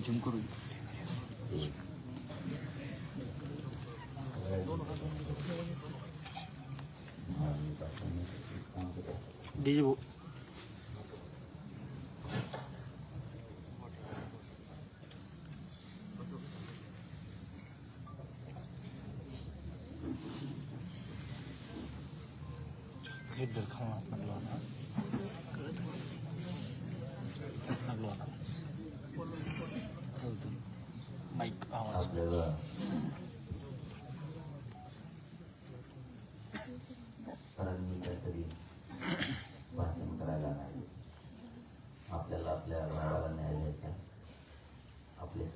Zoom करू DJ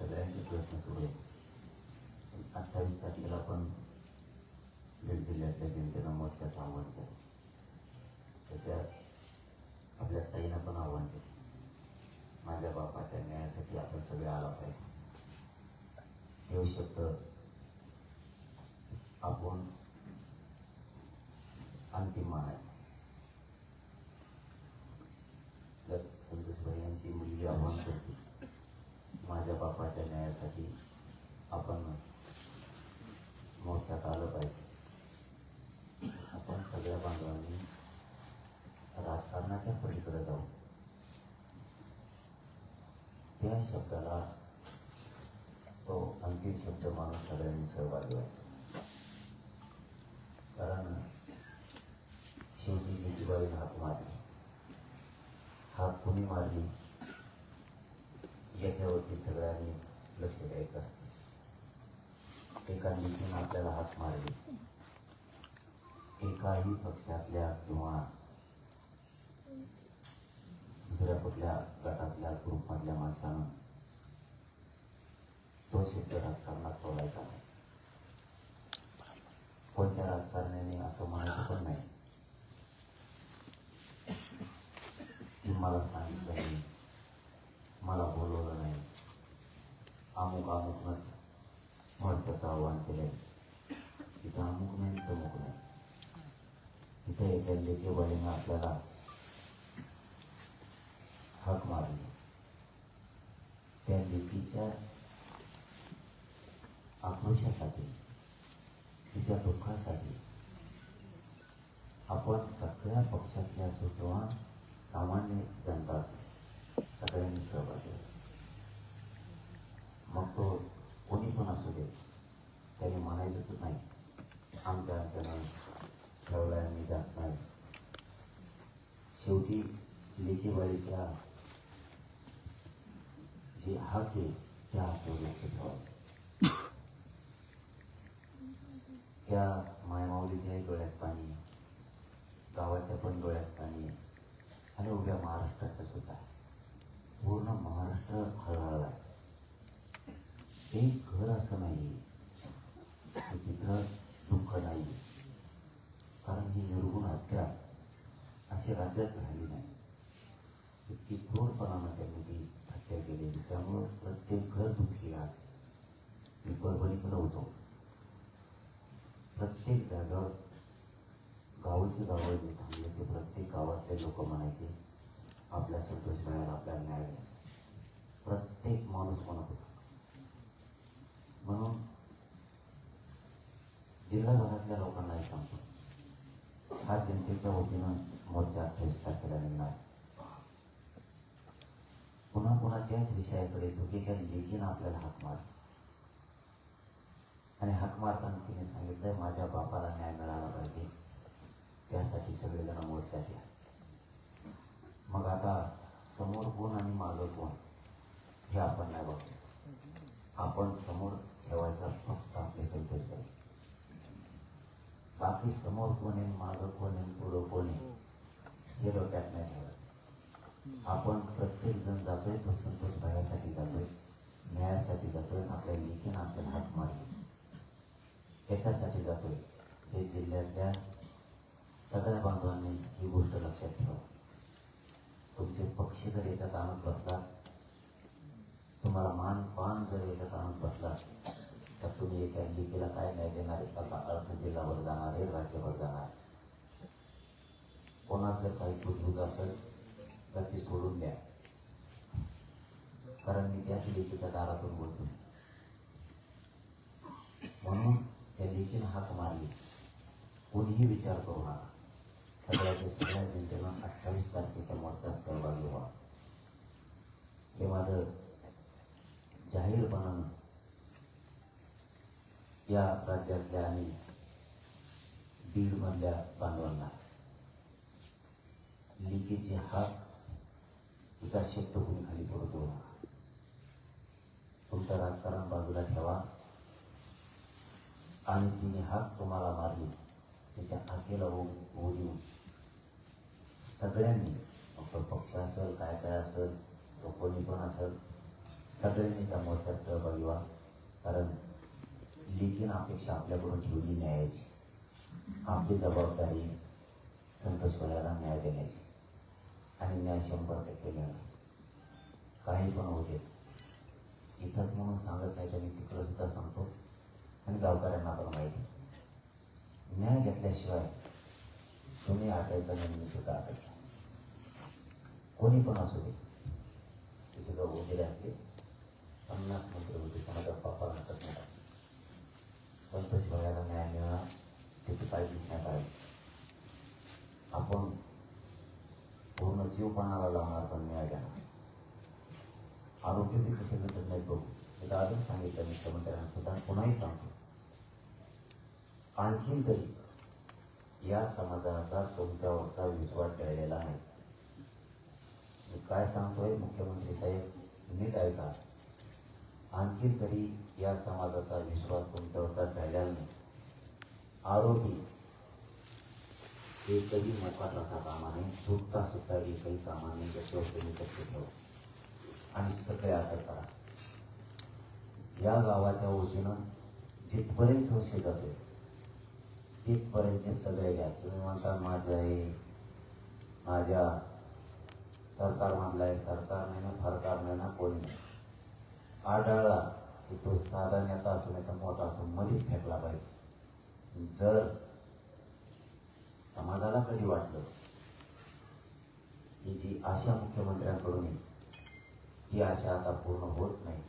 सगळ्यांचे प्रश्न सोडवे अठ्ठावीस तारखेला पण बीड जिल्ह्यातल्या जनतेनं मोर्चाचं आव्हान केलं. त्याच्यात आपल्या ताईनं पण आव्हान केलं. माझ्या बापाच्या न्यायासाठी आपण सगळे आला पाहिजे. येऊ शब्द आपण अंतिम मानायचा. जर संतोषभाई यांची मुलगी आव्हान करते माझ्या बापाच्या न्यायासाठी आपण मोर्चात आलं पाहिजे. आपण सगळ्या बांधवांनी राजकारणाच्या पलीकडे जाऊ. त्या शब्दाला तो अंतिम शब्द मानून सगळ्यांनी सहभागी व्हायचा. कारण शेवटी ज्योतिबाईने हात मारली. हात कुणी मारली? याच्यावरती सगळ्यांनी लक्ष द्यायचं असतं. एका नीतीनं आपल्याला हात मारली. एकाही पक्षातल्या किंवा दुसऱ्या कुठल्या गटातल्या ग्रुपमधल्या माणसानं तो शब्द राजकारणात तोडायचा नाही. कोणत्या राजकारण्याने असं म्हणायचं पण नाही. मला सांगितलं नाही. मला बोलवलं नाही. अमुक अमुक माणसाचं आव्हान केलंय. इथं अमुक नाही तमुक नाही. इथं एका लेखेबाईनं आपल्याला हाक मारली. त्या लेखीच्या आक्रोशासाठी तिच्या दुःखासाठी आपण सगळ्या पक्षातल्या असो किंवा सामान्य जनता असो सगळ्यांनी सहभागी मग तो कोणी पण असू दे त्याने म्हणायचंच नाही आमच्या आमच्यानं ठेवलाय मी जात नाही. शेवटी लेखीबाईच्या जे हक आहे त्या हक्कावर लक्ष ठेवायचं त्या मायमाऊलीच्याही डोळ्यात पाणी गावाच्या पण डोळ्यात पाणी आणि उभ्या महाराष्ट्राचं सुद्धा. पूर्ण महाराष्ट्र हळहळला एक घर असं नाही. की तिथं दुःख नाही. कारण ही निर्गुण हत्या अशी राज्यात झाली नाही. इतकी क्रूरपणानं त्यांनी ती हत्या केलेली. त्यामुळं प्रत्येक घर दुःखी आहे मी परभणीकडे होतो. प्रत्येक जागावर गावचे गावं जे थांबले ते प्रत्येक गावातले लोक म्हणायचे आपल्या संतोष मिळायला आपल्याला न्याय द्यायचा. प्रत्येक माणूस म्हणत म्हणून जिल्हाभरातल्या लोकांनाही सांगतो. हा जनतेच्या वतीनं मोर्चा अठ्ठावीस तारखेला निघणार पुन्हा पुन्हा त्याच विषयाकडे येतो लेखीनं आपल्याला हाक मार आणि हाक मारताना तिने सांगितलंय माझ्या बापाला न्याय मिळाला पाहिजे. त्यासाठी सगळेजण मोर्चा घ्या. मग आता समोर कोण आणि मागं कोण? हे आपण नाही बघतो. आपण समोर ठेवायचा फक्त आपले संतोष पाहिजे बाकी समोर कोण आहे मागं कोण आहे पुढं कोण आहे हे डोक्यात नाही ठेवायचं. आपण प्रत्येक जण जातोय तो संतोष भयासाठी जातोय न्यायासाठी जातोय आपल्या लेखीनं आपल्या हात मारली. याच्यासाठी जातोय. हे जिल्ह्यातल्या सगळ्या बांधवांनी ही गोष्ट लक्षात ठेवा. तुमचे पक्षी जर याच्यात आणत बसला तुम्हाला मान पान जर याच्यात आणत बसला तर तुम्ही एका लेखीला काय न्याय देणार? असा अर्थ जिल्हावर जाणार आहे राज्यावर जाणार कोणाच जर काही बुजबुज असेल तर ती सोडून द्या. कारण मी त्याच लेखीच्या दारातून बोलतो. म्हणून त्या लेखीनं हाक मारली. कोणीही विचार करू नका. सगळ्याच्या सगळ्या जनतेनं अठ्ठावीस तारखेच्या मोर्चात सहभागी व्हा हे माझं जाहीरपणानं या राज्यातल्या आणि बीडमधल्या बांधवांना लिकीची हाक तिचा शब्द कोणी खाली पडतो तुमचं राजकारण बाजूला ठेवा. आणि तिने हाक तुम्हाला मारली. त्याच्या हाकेला होऊ देऊन सगळ्यांनी मग पक्ष असेल काय काय असेल तो कोणी पण असेल सगळ्यांनी त्या मोर्चात सहभागी व्हा. कारण लेखीन अपेक्षा आपल्याकडून ठेवली न्यायाची. आपली जबाबदारी संतोष कोल्याला न्याय देण्याची. आणि न्याय शंभर टक्के मिळणार. काही पण होते इथंच म्हणून सांगत नाही तर मी तिकडं सुद्धा सांगतो. आणि गावकऱ्यांना पण माहिती. न्याय घेतल्याशिवाय तुम्ही आटायचा नाही मी सुद्धा आटायचा कोणी पण असू दे तिथे जर वगैरे राहते पन्नास मंत्री होते कोणाचा पापा हातात नाही संतोष भरायला न्याय मिळणार त्याची पाहिजे घेण्यात आली आपण पूर्ण जीवपणाला लावणार पण न्याय देणार आरोग्य बी कसे भेटत नाही बघू मी तर आजच सांगितलं मुख्यमंत्र्यांना सुद्धा पुन्हाही सांगतो आणखीन तरी या समाजाचा तुमच्यावरचा विश्वास टळलेला आहे मी काय सांगतोय मुख्यमंत्री साहेब नीट ऐका. आणखीन तरी या समाजाचा विश्वास तुमच्यावरचा टळलेला नाही. आरोपी एकही मोका राहता कामा नाही सुटता सुद्धा एकही कामा जसे याच्यावर तुम्ही लक्ष ठेवा आणि सगळे अटक करा. या गावाच्या वतीनं जिथपर्यंत संशय जाते तिथपर्यंतचे सगळे घ्या. तुम्ही म्हणता माझ्या आहे माझ्या सरकार म्हणलाय सरकार नाही ना फरकार नाही ना कोणी नाही आढळला की तो साधा नेता असो नाही तर मोठा असो मध्येच फेकला पाहिजे. जर समाजाला कधी वाटलं की जी आशा मुख्यमंत्र्यांकडून ही ती आशा आता पूर्ण होत नाही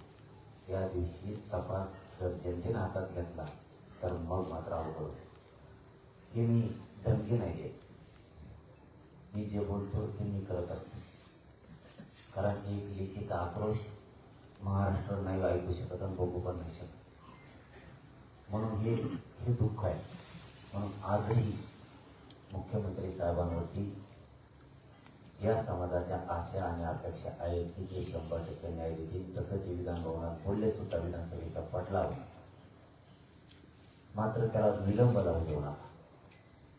त्या दिवशी तपास जर जनतेने हातात घेतला तर मग मात्र अवघड हे मी धमकी नाही देत मी जे बोलतो ते मी करत असतो. कारण एक लेखीचा आक्रोश महाराष्ट्र नाही ऐकू शकत आणि बघू पण नाही शकत. म्हणून हे हे दुःख आहे. म्हणून आजही मुख्यमंत्री साहेबांवरती या समाजाच्या आशा आणि अपेक्षा आहेत की ते शंभर टक्के न्याय देतील. तसं ते विधानभवनात बोलले सुद्धा विधानसभेच्या पटलावर. मात्र त्याला विलंब लावू देऊ नका.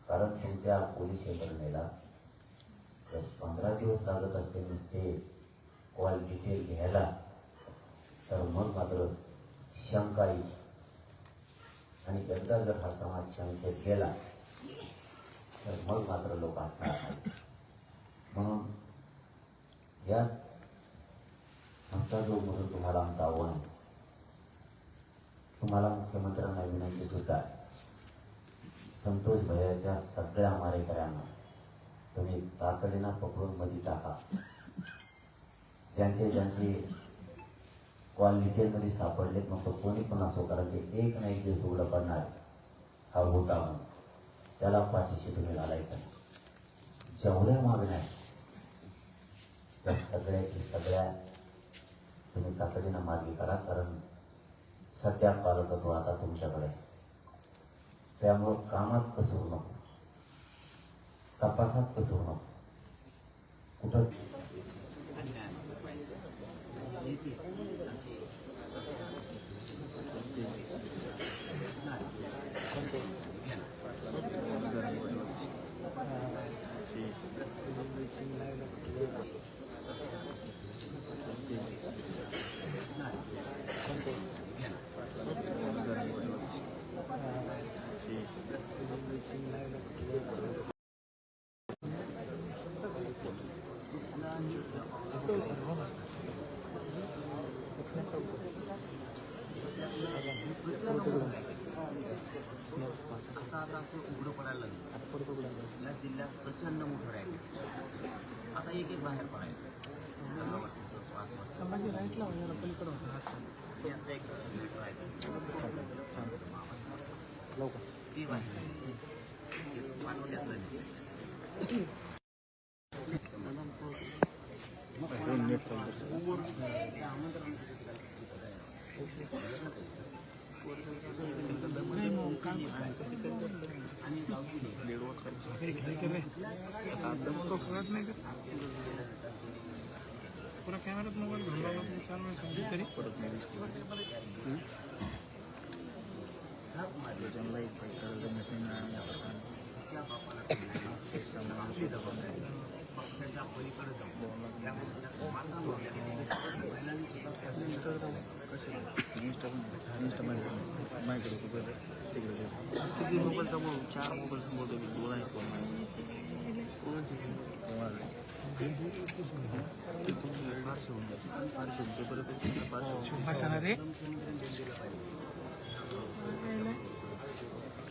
कारण त्यांच्या पोलीस यंत्रणेला तर पंधरा दिवस लागत असते नुसते कॉल डिटेल घ्यायला तर मग मात्र शंका येईल आणि एकदा जर हा समाज शंकेत गेला तर मग मात्र लोक आत्महत्या म्हणून या मधून तुम्हाला आमचं आव्हान आहे. तुम्हाला मुख्यमंत्र्यांना विनंती सुद्धा आहे. संतोष भैयाच्या सगळ्या मारेकऱ्यांना तुम्ही तातडीनं पकडून मध्ये टाका. ज्यांचे ज्यांचे कॉल डिटेलमध्ये सापडलेत मग तो कोणी पण असो कारण ते एक ना एक दिवस उघडं पडणार हा होता म्हणून. त्याला पाठीशी तुम्ही घालायचं जेवढ्या मागण्या त्या सगळ्याची सगळ्या तुम्ही तातडीनं मागणी करा कारण सध्या पालकत्व आता तुमच्याकडे आहे. त्यामुळं कामात कसू नको. तपासात नको. कुठं? आता आता असं उघडं पडायला लागलं या जिल्ह्यात प्रचंड मोठं राहील आता एक एक बाहेर पडायला दहा संभाजी राईटला वगैरे पलीकडं होतं असं ते बाहेर राहिलं. पुरा कॅमेरात मोबाईल घेऊन लावला चार वेळेस सांगितलं तरी त्याच्यामुळे नाही आणि आपण तिच्या बापाला सांगितलं, समाज सुद्धा बघायला. पक्षाच्या पलीकडे जाऊ त्यामुळे त्या माता महिलांनी सुद्धा इंस्टा माझ्याकडे कुठे तिकडे किती मोबाईल समोर चार मोबाईल समोर दोन आहे फारसे होऊन जाते फारसे होऊन ते परत फारसे बसा रे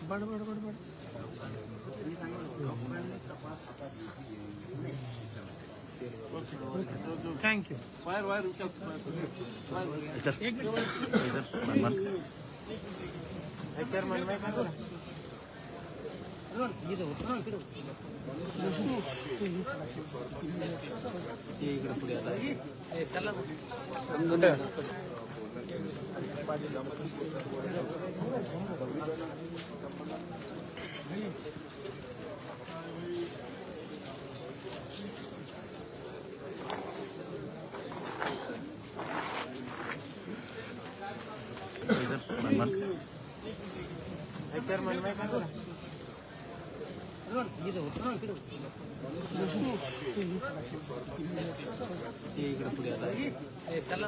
बड बड बड बड थँक्यू एक मिनिट चेअरमॅन नाही का इथं होतं ना इकडं पुढे आता. चला. चला